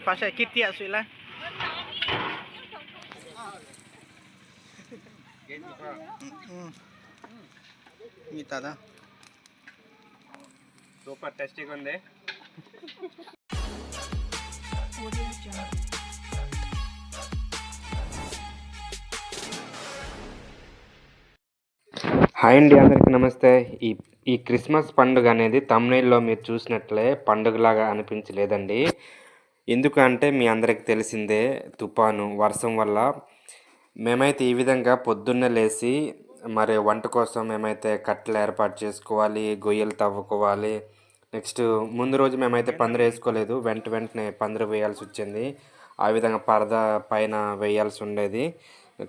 Pasal kitia sila. మిగతాదా super టేస్టీగా ఉంది hi అండి అందరికీ నమస్తే ఈ ఈ క్రిస్మస్ పండుగ అనేది తమిళలో మీరు చూసినట్లే పండుగలాగా అనిపించలేదండి. ఎందుకంటే మీ అందరికి తెలిసిందే తుఫాను వర్షం వల్ల మేమైతే ఈ విధంగా పొద్దున్నే లేచి మరి వంట కోసం మేమైతే కట్టెలు ఏర్పాటు చేసుకోవాలి గొయ్యలు తవ్వుకోవాలి. నెక్స్ట్ ముందు రోజు మేమైతే పందిరి వేసుకోలేదు. వెంట వెంటనే పందిరి వేయాల్సి వచ్చింది. ఆ విధంగా పరద పైన వేయాల్సి ఉండేది.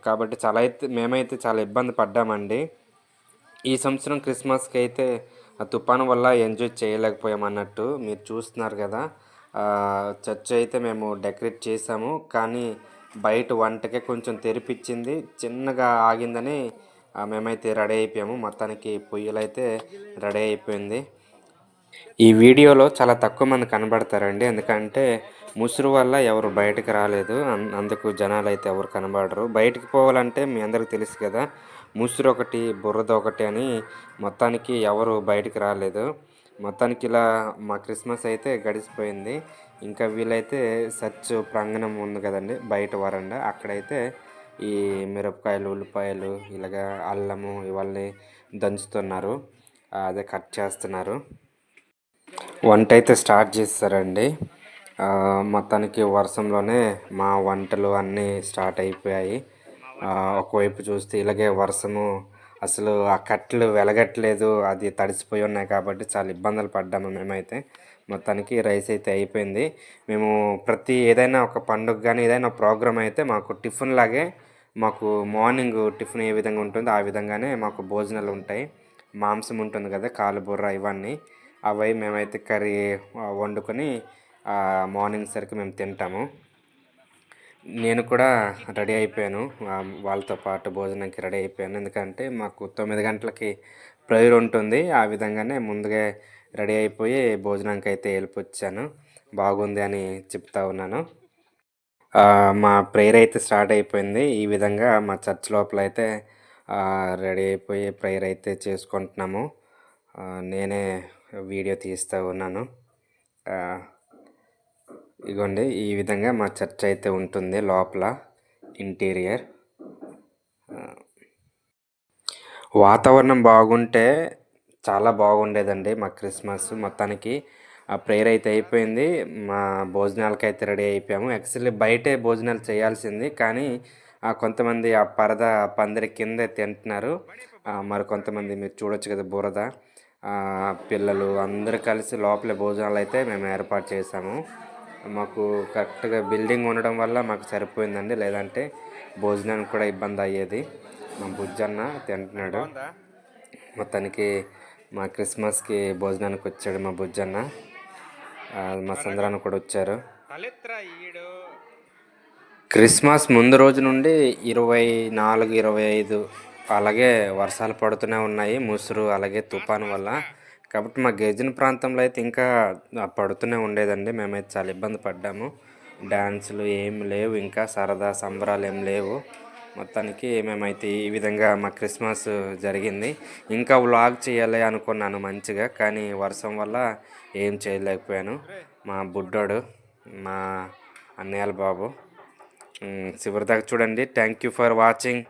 కాబట్టి చాలా అయితే మేమైతే చాలా ఇబ్బంది పడ్డామండి. ఈ సంవత్సరం క్రిస్మస్కి అయితే ఆ తుఫాను వల్ల ఎంజాయ్ చేయలేకపోయాం అన్నట్టు మీరు చూస్తున్నారు కదా. చర్చ్ అయితే మేము డెకరేట్ చేసాము కానీ బయట వంటకే కొంచెం తెరిపించింది. చిన్నగా ఆగిందని మేమైతే రెడీ అయిపోయాము. మొత్తానికి పొయ్యిలు అయితే రెడీ అయిపోయింది. ఈ వీడియోలో చాలా తక్కువ మంది కనబడతారండి. ఎందుకంటే ముసురు వల్ల ఎవరు బయటకు రాలేదు. అందుకు జనాలు అయితే ఎవరు కనబడరు. బయటికి పోవాలంటే మీ అందరికి తెలుసు కదా ముసురు ఒకటి బుర్రద ఒకటి అని మొత్తానికి ఎవరు బయటికి రాలేదు. మొత్తానికి ఇలా మా క్రిస్మస్ అయితే గడిచిపోయింది. ఇంకా వీలైతే సచ్ ప్రాంగణం ఉంది కదండి బయట వరండా. అక్కడైతే ఈ మిరపకాయలు ఉల్లిపాయలు ఇలాగా అల్లము ఇవన్నీ దంచుతున్నారు. అదే కట్ చేస్తున్నారు. వంట అయితే స్టార్ట్ చేస్తారండి. మొత్తానికి వర్షంలోనే మా వంటలు అన్నీ స్టార్ట్ అయిపోయాయి. ఒకవైపు చూస్తే ఇలాగే వర్షము అసలు ఆ కట్టెలు వెలగట్లేదు అది తడిసిపోయి ఉన్నాయి కాబట్టి చాలా ఇబ్బందులు పడ్డాము మేమైతే. మొత్తానికి రైస్ అయితే అయిపోయింది. మేము ప్రతి ఏదైనా ఒక పండుగ కానీ ఏదైనా ప్రోగ్రామ్ అయితే మాకు టిఫిన్ లాగే మాకు మార్నింగ్ టిఫిన్ ఏ విధంగా ఉంటుందో ఆ విధంగానే మాకు భోజనాలు ఉంటాయి. మాంసం ఉంటుంది కదా కాలు బుర్ర ఇవన్నీ. అవి మేమైతే కర్రీ వండుకొని మార్నింగ్ సరికి మేము తింటాము. నేను కూడా రెడీ అయిపోయాను. వాళ్ళతో పాటు భోజనానికి రెడీ అయిపోయాను. ఎందుకంటే మాకు తొమ్మిది గంటలకి ప్రేయర్ ఉంటుంది. ఆ విధంగానే ముందుగా రెడీ అయిపోయి భోజనానికి అయితే వెళ్ళిపోచ్చాను. బాగుంది అని చెప్తా ఉన్నాను. మా ప్రేయర్ అయితే స్టార్ట్ అయిపోయింది. ఈ విధంగా మా చర్చ్ లోపల అయితే రెడీ అయిపోయి ప్రేయర్ అయితే చేసుకుంటున్నాము. నేనే వీడియో తీస్తూ ఉన్నాను. ఇగోండి ఈ విధంగా మా చర్చ్ అయితే ఉంటుంది లోపల ఇంటీరియర్. వాతావరణం బాగుంటే చాలా బాగుండేదండి మా క్రిస్మస్ మొత్తానికి. ఆ ప్రేయర్ అయితే అయిపోయింది మా భోజనాలకి అయితే రెడీ అయిపోయాము. యాక్చువల్లీ బయటే భోజనాలు చేయాల్సింది కానీ ఆ కొంతమంది ఆ పరద పందిరి కింద తింటున్నారు. మరి కొంతమంది మీరు చూడొచ్చు కదా బురద. పిల్లలు అందరూ కలిసి లోపల భోజనాలు అయితే మేము ఏర్పాటు చేసాము. మాకు కరెక్ట్గా బిల్డింగ్ ఉండడం వల్ల మాకు సరిపోయిందండి. లేదంటే భోజనానికి కూడా ఇబ్బంది అయ్యేది. మా బుజ్జన్న తింటున్నాడు. మొత్తానికి మా క్రిస్మస్కి భోజనానికి వచ్చాడు మా బుజ్జన్న. మా సంద్రాన్ని కూడా వచ్చారు. క్రిస్మస్ ముందు రోజు నుండి ఇరవై నాలుగు ఇరవై ఐదు అలాగే వర్షాలు పడుతూనే ఉన్నాయి. ముసురు అలాగే తుఫాను వల్ల. కాబట్టి మా గిరిజన ప్రాంతంలో అయితే ఇంకా పడుతూనే ఉండేదండి. మేమైతే చాలా ఇబ్బంది పడ్డాము. డ్యాన్సులు ఏం లేవు ఇంకా సరదా సంబరాలు ఏం లేవు. మొత్తానికి మేమైతే ఈ విధంగా మా క్రిస్మస్ జరిగింది. ఇంకా వ్లాగ్ చేయాలి అనుకున్నాను మంచిగా కానీ వర్షం వల్ల ఏం చేయలేకపోయాను. మా బుడ్డోడు మా అన్నయ్యల బాబు చివరిదాకా దాకా చూడండి. Thank you for watching